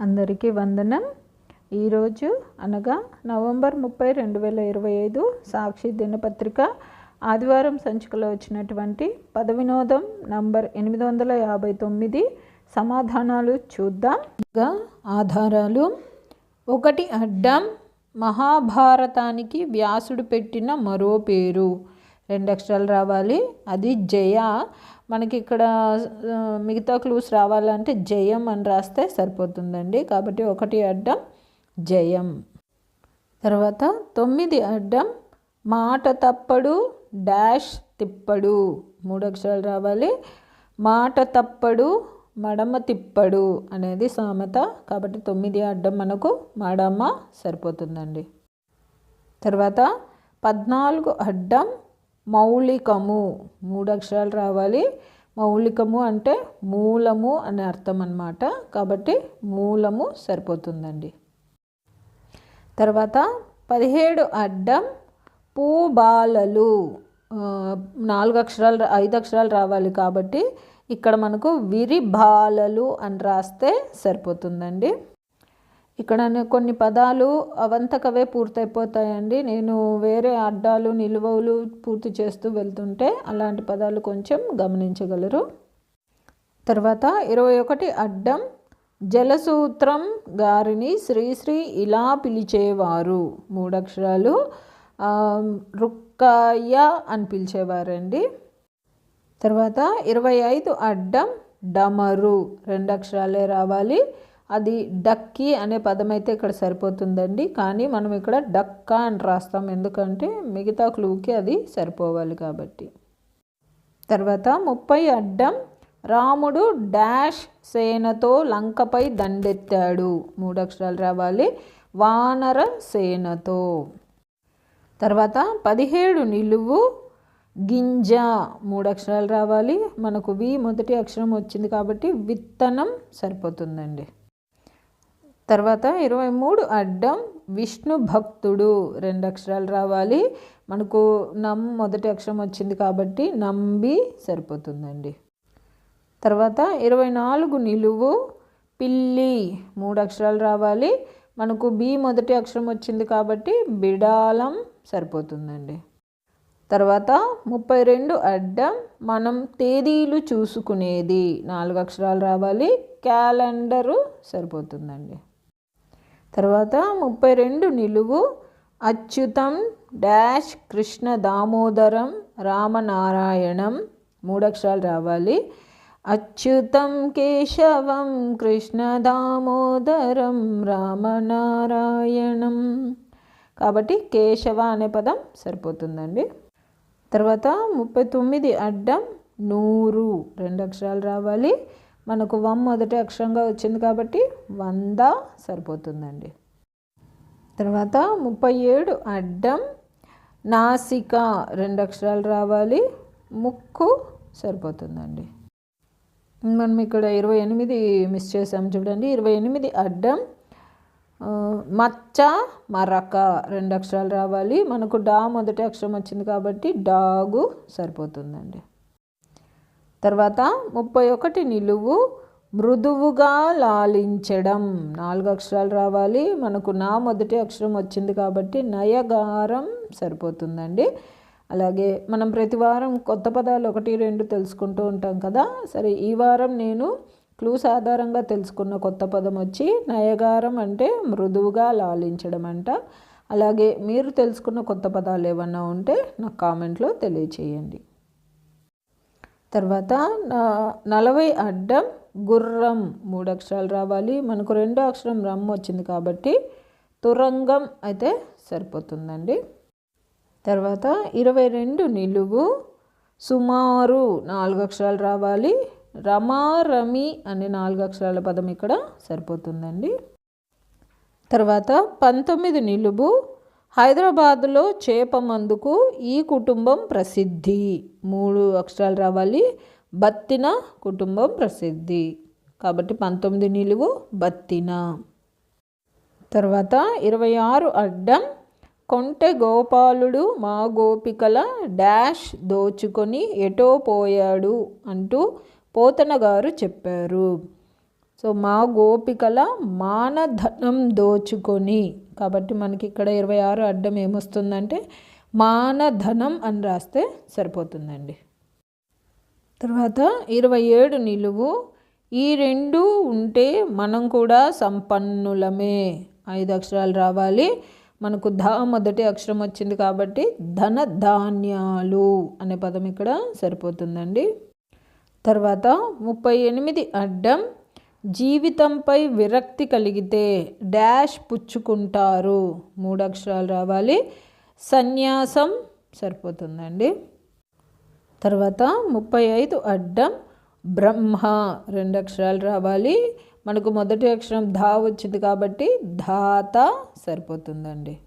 అందరికీ వందనం. ఈరోజు అనగా నవంబర్ ముప్పై రెండు వేల ఇరవై ఐదు సాక్షి దినపత్రిక ఆదివారం సంచికలో వచ్చినటువంటి పదవినోదం నంబర్ ఎనిమిది వందల యాభై తొమ్మిది సమాధానాలు చూద్దాం. ఆధారాలు. ఒకటి అడ్డం మహాభారతానికి వ్యాసుడు పెట్టిన మరో పేరు. రెండు అక్షరాలు రావాలి. అది జయ. మనకి ఇక్కడ మిగతా క్లూస్ రావాలంటే జయం అని రాస్తే సరిపోతుందండి. కాబట్టి ఒకటి అడ్డం జయం. తర్వాత తొమ్మిది అడ్డం మాట తప్పడు డాష్ తిప్పడు. మూడు అక్షరాలు రావాలి. మాట తప్పడు మడమ తిప్పడు అనేది సామెత. కాబట్టి తొమ్మిది అడ్డం మనకు మడమ సరిపోతుందండి. తర్వాత పద్నాలుగు అడ్డం మౌలికము. మూడు అక్షరాలు రావాలి. మౌలికము అంటే మూలము అనే అర్థం అన్నమాట. కాబట్టి మూలము సరిపోతుందండి. తర్వాత పదిహేడు అడ్డం పూబాలలు. నాలుగు అక్షరాలు ఐదు అక్షరాలు రావాలి కాబట్టి ఇక్కడ మనకు విరిబాలలు అని రాస్తే సరిపోతుందండి. ఇక్కడ కొన్ని పదాలు అవంతకవే పూర్తయిపోతాయండి. నేను వేరే అడ్డాలు నిలువలు పూర్తి చేస్తూ వెళ్తుంటే అలాంటి పదాలు కొంచెం గమనించగలరు. తర్వాత ఇరవై ఒకటి అడ్డం జలసూత్రం గారిని శ్రీశ్రీ ఇలా పిలిచేవారు. మూడక్షరాలు రుక్కయ్య అని పిలిచేవారండి. తర్వాత ఇరవై ఐదు అడ్డం డమరు. రెండు అక్షరాలే రావాలి. అది డక్కి అనే పదం అయితే ఇక్కడ సరిపోతుందండి. కానీ మనం ఇక్కడ డక్కా అని రాస్తాం. ఎందుకంటే మిగతా క్లూకి అది సరిపోవాలి కాబట్టి. తర్వాత ముప్పై అడ్డం రాముడు డాష్ సేనతో లంకపై దండెత్తాడు. మూడు అక్షరాలు రావాలి. వానర సేనతో. తర్వాత పదిహేడు నిలువు గింజ. మూడు అక్షరాలు రావాలి. మనకు వి మొదటి అక్షరం వచ్చింది కాబట్టి విత్తనం సరిపోతుందండి. తర్వాత ఇరవై మూడు అడ్డం విష్ణు భక్తుడు. రెండు అక్షరాలు రావాలి. మనకు నమ్ మొదటి అక్షరం వచ్చింది కాబట్టి నంబి సరిపోతుందండి. తర్వాత ఇరవై నాలుగు నిలువు పిల్లి. మూడు అక్షరాలు రావాలి. మనకు బి మొదటి అక్షరం వచ్చింది కాబట్టి బిడాలం సరిపోతుందండి. తర్వాత ముప్పై రెండు అడ్డం మనం తేదీలు చూసుకునేది. నాలుగు అక్షరాలు రావాలి. క్యాలెండరు సరిపోతుందండి. తర్వాత ముప్పై రెండు నిలువు అచ్యుతం డాష్ కృష్ణ దామోదరం రామనారాయణం మూడక్షరాలు రావాలి. అచ్యుతం కేశవం కృష్ణ దామోదరం రామనారాయణం. కాబట్టి కేశవ అనే పదం సరిపోతుందండి. తర్వాత ముప్పై తొమ్మిది అడ్డం నూరు రెండు అక్షరాలు రావాలి. మనకు వం మొదటి అక్షరంగా వచ్చింది కాబట్టి వంద సరిపోతుందండి. తర్వాత ముప్పై ఏడు అడ్డం నాసిక రెండు అక్షరాలు రావాలి ముక్కు సరిపోతుందండి. మనం ఇక్కడ ఇరవై ఎనిమిది మిస్ చేసాం చూడండి. ఇరవై ఎనిమిది అడ్డం మచ్చ మరక రెండు అక్షరాలు రావాలి. మనకు డా మొదటి అక్షరం వచ్చింది కాబట్టి డాగు సరిపోతుందండి. తర్వాత ముప్పై ఒకటి నిలువు మృదువుగా లాలించడం. నాలుగు అక్షరాలు రావాలి. మనకు నా మొదటి అక్షరం వచ్చింది కాబట్టి నయగారం సరిపోతుందండి. అలాగే మనం ప్రతి వారం కొత్త పదాలు ఒకటి రెండు తెలుసుకుంటూ ఉంటాం కదా. సరే ఈ వారం నేను క్లూస్ ఆధారంగా తెలుసుకున్న కొత్త పదం వచ్చి నయగారం అంటే మృదువుగా లాలించడం అంట. అలాగే మీరు తెలుసుకున్న కొత్త పదాలు ఏమన్నా ఉంటే నాకు కామెంట్లో తెలియచేయండి. తర్వాత నా- నలభై అడ్డం గుర్రం మూడు అక్షరాలు రావాలి. మనకు రెండో అక్షరం రమ్ వచ్చింది కాబట్టి తురంగం అయితే సరిపోతుందండి. తర్వాత ఇరవై రెండు నిలువు సుమారు నాలుగు అక్షరాలు రావాలి. రమా రమి అనే నాలుగు అక్షరాల పదం ఇక్కడ సరిపోతుందండి. తర్వాత పంతొమ్మిది నిలువు హైదరాబాద్లో చేపమందుకు ఈ కుటుంబం ప్రసిద్ధి. మూడు అక్షరాలు రావాలి. బత్తిన కుటుంబం ప్రసిద్ధి. కాబట్టి పంతొమ్మిది నిలువు బత్తిన. తర్వాత ఇరవై ఆరు అడ్డం కొంటె గోపాలుడు మా గోపికల డాష్ దోచుకొని ఎటో పోయాడు అంటూ పోతన గారు చెప్పారు. సో మా గోపికల మానధనం దోచుకొని. కాబట్టి మనకి ఇక్కడ ఇరవై ఆరు అడ్డం ఏమొస్తుందంటే మానధనం అని రాస్తే సరిపోతుందండి. తర్వాత ఇరవై ఏడు నిలువు. ఈ రెండు ఉంటే మనం కూడా సంపన్నులమే. ఐదు అక్షరాలు రావాలి. మనకు ధ మొదటి అక్షరం వచ్చింది కాబట్టి ధన ధాన్యాలు అనే పదం ఇక్కడ సరిపోతుందండి. తర్వాత ముప్పై ఎనిమిది అడ్డం. జీవితంపై విరక్తి కలిగితే డాష్ పుచ్చుకుంటారు. మూడు అక్షరాలు రావాలి. సన్యాసం సరిపోతుందండి. తర్వాత ముప్పై ఐదు అడ్డం బ్రహ్మ రెండు అక్షరాలు రావాలి. మనకు మొదటి అక్షరం ధా వచ్చింది కాబట్టి ధాత సరిపోతుందండి.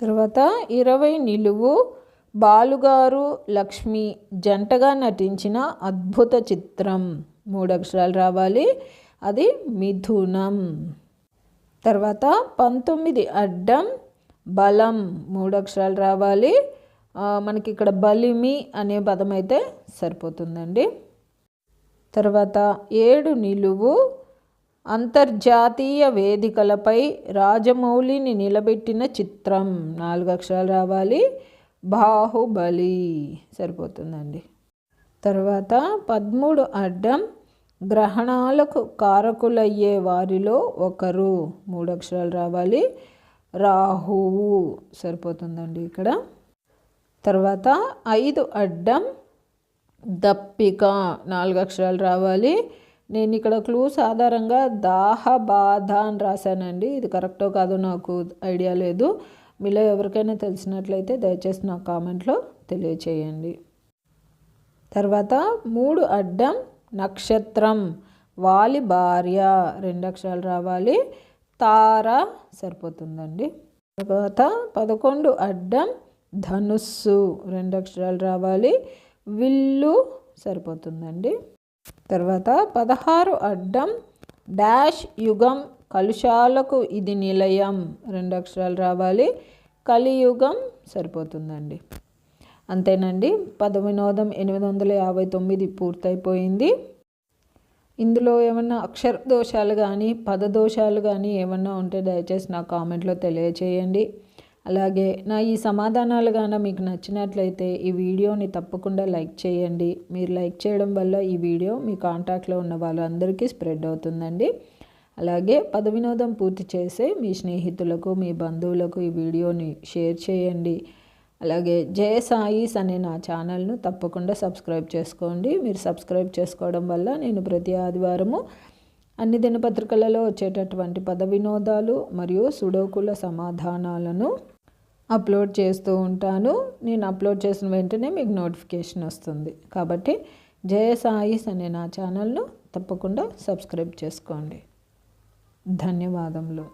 తర్వాత ఇరవై నిలువు బాలుగారు లక్ష్మి జంటగా నటించిన అద్భుత చిత్రం మూడు అక్షరాలు రావాలి. అది మిథునం. తర్వాత పంతొమ్మిది అడ్డం బలం మూడు అక్షరాలు రావాలి మనకి ఇక్కడ బలిమి అనే పదం అయితే సరిపోతుందండి. తర్వాత ఏడు నిలువు అంతర్జాతీయ వేదికలపై రాజమౌళిని నిలబెట్టిన చిత్రం నాలుగు అక్షరాలు రావాలి. బాహుబలి సరిపోతుందండి. తర్వాత పదమూడు అడ్డం గ్రహణాలకు కారకులయ్యే వారిలో ఒకరు. మూడు అక్షరాలు రావాలి. రాహువు. సరిపోతుందండి ఇక్కడ. తర్వాత ఐదు అడ్డం దప్పిక. నాలుగు అక్షరాలు రావాలి. నేను ఇక్కడ క్లూస్ ఆధారంగా దాహ బాధ అని రాశానండి. ఇది కరెక్టో కాదో నాకు ఐడియా లేదు. మీలో ఎవరికైనా తెలిసినట్లయితే దయచేసి నా కామెంట్లో తెలియచేయండి. తర్వాత మూడు అడ్డం నక్షత్రం. వాలి భార్య. రెండు అక్షరాలు రావాలి. తార సరిపోతుందండి. తర్వాత పదకొండు అడ్డం ధనుస్సు. రెండు అక్షరాలు రావాలి. విల్లు సరిపోతుందండి. తర్వాత పదహారు అడ్డం డాష్ యుగం. కలుషాలకు ఇది నిలయం. రెండు అక్షరాలు రావాలి. కలియుగం సరిపోతుందండి. అంతేనండి. పద వినోదం ఎనిమిది వందల యాభై తొమ్మిది పూర్తయిపోయింది. ఇందులో ఏమన్నా అక్షర దోషాలు కానీ పద దోషాలు కానీ ఏమన్నా ఉంటే దయచేసి నా కామెంట్లో తెలియచేయండి. అలాగే నా ఈ సమాధానాలు కానీ మీకు నచ్చినట్లయితే ఈ వీడియోని తప్పకుండా లైక్ చేయండి. మీరు లైక్ చేయడం వల్ల ఈ వీడియో మీ కాంటాక్ట్లో ఉన్న వాళ్ళందరికీ స్ప్రెడ్ అవుతుందండి. అలాగే పద వినోదం పూర్తి చేసే మీ స్నేహితులకు మీ బంధువులకు ఈ వీడియోని షేర్ చేయండి. అలాగే జయ సాయిస్ అనే నా ఛానల్ను తప్పకుండా సబ్స్క్రైబ్ చేసుకోండి. మీరు సబ్స్క్రైబ్ చేసుకోవడం వల్ల నేను ప్రతి ఆదివారము అన్ని దినపత్రికలలో వచ్చేటటువంటి పద వినోదాలు మరియు సుడోకుల సమాధానాలను అప్లోడ్ చేస్తూ ఉంటాను. నేను అప్లోడ్ చేసిన వెంటనే మీకు నోటిఫికేషన్ వస్తుంది. కాబట్టి జయ సాయిస్ అనే నా ఛానల్ను తప్పకుండా సబ్స్క్రైబ్ చేసుకోండి. ధన్యవాదములు.